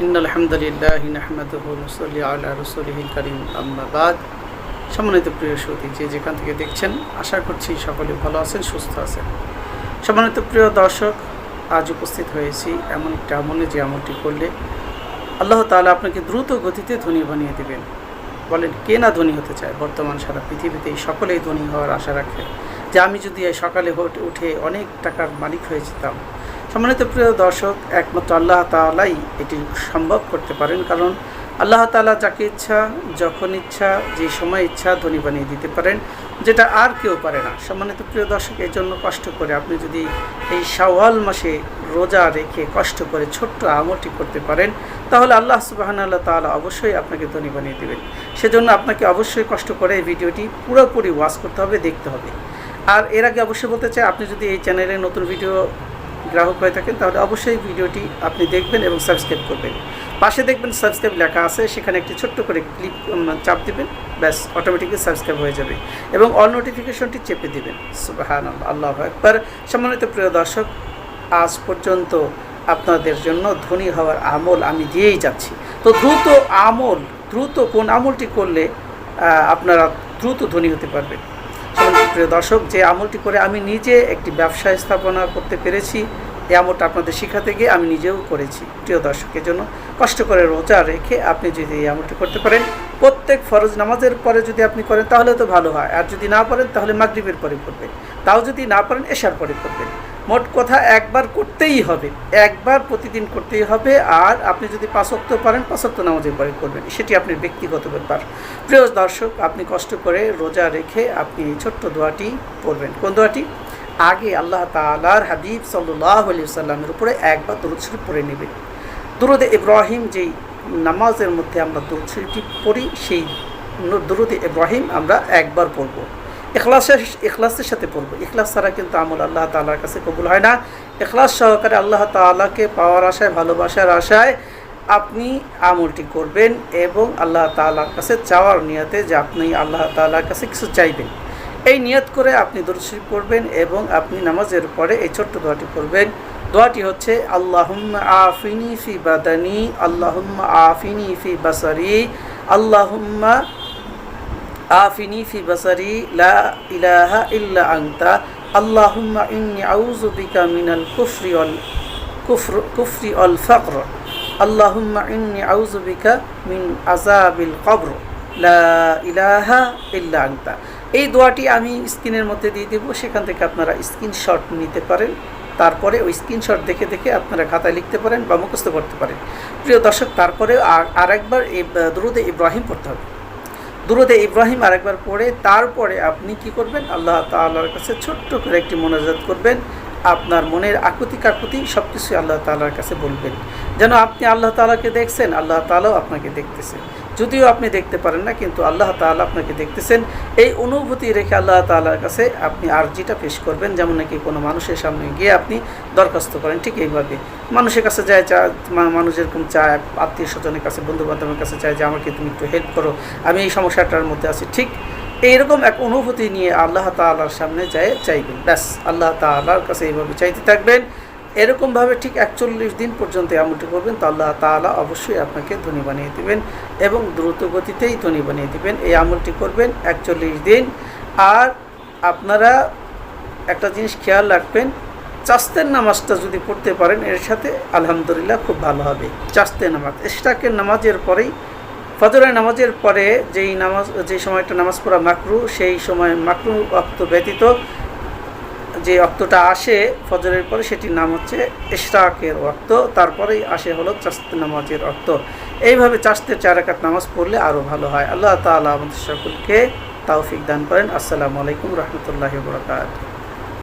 In আলহামদুলিল্লাহ নাহমাদুহু নসল্লি আলা রসুলিহিল করিম, আম্মা বাদ। সম্মানিত প্রিয় সৌদি যে যেখান থেকে দেখছেন, আশা করছি সকলে ভালো আছেন, সুস্থ আছেন। সম্মানিত প্রিয় দর্শক, আজ উপস্থিত হয়েছি এমন একটা আমলে যে আমলটি করলে আল্লাহ তাআলা আপনাকে দ্রুত গতিতে ধনী বানিয়ে দেবেন। বলেন, কে না ধনী হতে চায়? বর্তমান সারা পৃথিবীতে সকলেই ধনী হওয়ার আশা রাখে। যে আমি যদি সকালে উঠে অনেক টাকার মালিক হয়ে যেতাম সম্মানিত প্রিয় দর্শক, একমাত্র আল্লাহ তাআলাই এটি সম্ভব করতে পারেন, কারণ আল্লাহ তাআলা যাকে ইচ্ছা, যখন ইচ্ছা, যে সময় ইচ্ছা ধনী বানিয়ে দিতে পারেন, যেটা আর কেউ পারে না। সম্মানিত প্রিয় দর্শক, এই জন্য কষ্ট করে আপনি যদি এই শাওয়াল মাসে রোজা রেখে কষ্ট করে ছোট্ট আমলটি করতে পারেন, তাহলে আল্লাহ সুবাহান আল্লাহ তাআলা অবশ্যই আপনাকে ধনী বানিয়ে দেবেন। সেজন্য আপনাকে অবশ্যই কষ্ট করে এই ভিডিওটি পুরোপুরি ওয়াচ করতে হবে, দেখতে হবে। আর এর আগে অবশ্যই বলতে চাই, আপনি যদি এই চ্যানেলে নতুন ভিডিও গ্রাহক হয়ে থাকেন, তাহলে অবশ্যই ভিডিওটি আপনি দেখবেন এবং সাবস্ক্রাইব করবেন। পাশে দেখবেন সাবস্ক্রাইব লেখা আছে, সেখানে একটি ছোট্ট করে ক্লিক চাপ দিবেন, ব্যাস, অটোমেটিকলি সাবস্ক্রাইব হয়ে যাবে এবং অল নোটিফিকেশনটি চেপে দিবেন। সুবাহান আল্লাহ একবার সম্মানিত প্রিয় দর্শক, আজ পর্যন্ত আপনাদের জন্য ধনী হওয়ার আমল আমি দিয়েই যাচ্ছি। তো দ্রুত আমল, দ্রুত কোন আমলটি করলে আপনারা দ্রুত ধনী হতে পারবেন। প্রিয় দর্শক, যে আমলটি করে আমি নিজে একটি ব্যবসা স্থাপনা করতে পেরেছি এই আমলটা আপনাদের শেখাতে গিয়ে আমি নিজেও করেছি। প্রিয় দর্শকের জন্য কষ্ট করে রোজা রেখে আপনি যদি এই আমলটি করতে পারেন, প্রত্যেক ফরজ নামাজের পরে যদি আপনি করেন, তাহলে তো ভালো হয়। আর যদি না পারেন তাহলে মাগরীবের পরে করবেন। তাও যদি না পারেন এশার পরে করবেন। মোট কথা একবার করতেই হবে। একবার প্রতিদিন করতেই হবে। আর আপনি যদি পাঁচক্ত পারেন পাঁচক্ত নামাজের পরে করবেন। সেটি আপনার ব্যক্তিগত ব্যাপার। প্রিয় দর্শক, আপনি কষ্ট করে রোজা রেখে আপনি এই ছোট্ট দোয়াটি পড়বেন। কোন দোয়াটি? আগে আল্লাহ তালার হাবিব সাল্লাহ আলি সাল্লামের উপরে একবার দরুদ শরীফ পড়ে নেবেন। দুরুদে ইব্রাহিম যেই নামাজের মধ্যে আমরা দরুদ শরীফটি পড়ি, সেই দুরুদে ইব্রাহিম আমরা একবার পড়ব। এখলাসের এখলাসের সাথে পড়ব এখলাস ছাড়া কিন্তু আমল আল্লাহ তাআলার কাছে কবুল হয় না। এখলাস সহকারে আল্লাহ তাআলাকে পাওয়ার আশায়, ভালোবাসার আশায় আপনি আমলটি করবেন এবং আল্লাহ তাআলার কাছে চাওয়ার নিয়তে যে আপনি আল্লাহ তাআলার কাছে কিছু চাইবেন। এই নিয়ত করে আপনি দরুদ শরীফ পড়বেন এবং আপনি নামাজের পরে এই ছোট্ট দোয়াটি করবেন দোয়াটি হচ্ছে, আল্লাহুম্মা আফিনি ফি বাদানি, আল্লাহুম্মা আফিনি ফি বাসারি, আল্লাহুম্মা আফিনি ফি বাসারি, লা ইলাহা ইল্লা আনতা। আল্লাহুম্মা ইন্নি আউযু বিকা মিনাল কুফরি ওয়াল কুফর, কুফরি ওয়াল ফাকর। আল্লাহুম্মা ইন্নি আউযু বিকা মিন আযাবিল কবর। লা ইলাহা ইল্লা আনতা। এই দোয়াটি আমি স্ক্রিনের মধ্যে দিয়ে দেবো, সেখান থেকে আপনারা স্ক্রিনশট নিতে পারেন। তারপরে ওই স্ক্রিনশট দেখে দেখে আপনারা খাতায় লিখতে পারেন বা মুখস্থ করতে পারেন। প্রিয় দর্শক, তারপরে আর একবার এই দ্রুত ইব্রাহিম পড়তে হবে। দুরুদে ইব্রাহিম আরেকবার পড়ে, তারপরে আপনি কি করবেন? আল্লাহ তাল্লার কাছে ছোট্ট করে একটি মোনাজাত করবেন। আপনার মনের আকুতি কাকুতি সব কিছুই আল্লাহ তালার কাছে বলবেন। যেন আপনি আল্লাহ তালাকে দেখছেন, আল্লাহ তালাও আপনাকে দেখতেছেন যদিও আপনি দেখতে পারেন না, কিন্তু আল্লাহ তাআলা আপনাকে দেখতেছেন। এই অনুভূতি রেখে আল্লাহ তাআলার কাছে আপনি আর্জিটা পেশ করবেন, যেমন নাকি কোনো মানুষের সামনে গিয়ে আপনি দরখাস্ত করেন ঠিক এইভাবে। মানুষের কাছে যায়, চা মানুষ যেরকম চায়, আত্মীয় স্বজনের কাছে বন্ধু বান্ধবের কাছে চায় যে আমাকে তুমি একটু হেল্প করো, আমি এই সমস্যাটার মধ্যে আছি, ঠিক এইরকম এক অনুভূতি নিয়ে আল্লাহ তাআলার সামনে যায়, চাইবেন। ব্যাস, আল্লাহ তাআলার কাছে এইভাবে চাইতে থাকবেন। এরকমভাবে ঠিক একচল্লিশ দিন পর্যন্ত আমলটি করবেন তো আল্লাহ তাআলা অবশ্যই আপনাকে ধনী বানিয়ে দিবেন এবং দ্রুত গতিতেই ধনী বানিয়ে দিবেন। এই আমলটি করবেন একচল্লিশ দিন। আর আপনারা একটা জিনিস খেয়াল রাখবেন, চাস্তের নামাজটা যদি পড়তে পারেন, এর সাথে আলহামদুলিল্লাহ খুব ভালো হবে। চাস্তের নামাজ, ইশরাকের নামাজের পরেই, ফজরের নামাজের পরে যেই নামাজ যে সময়টা নামাজ পড়া মাকরু, সেই সময় মাকরু অক্ত ব্যতীত যে অক্তটা আসে ফজরের পরে সেটির নাম হচ্ছে ইশরাকের অক্ত তারপরেই আসে হলো চাস্তে নামাজের অক্ত এইভাবে চাস্তে চারাকাত নামাজ পড়লে আরও ভালো হয়। আল্লাহ তালা আমাদের সকলকে তাওফিক দান করেন। আসসালামু আলাইকুম রহমতুল্লাহ বরকাত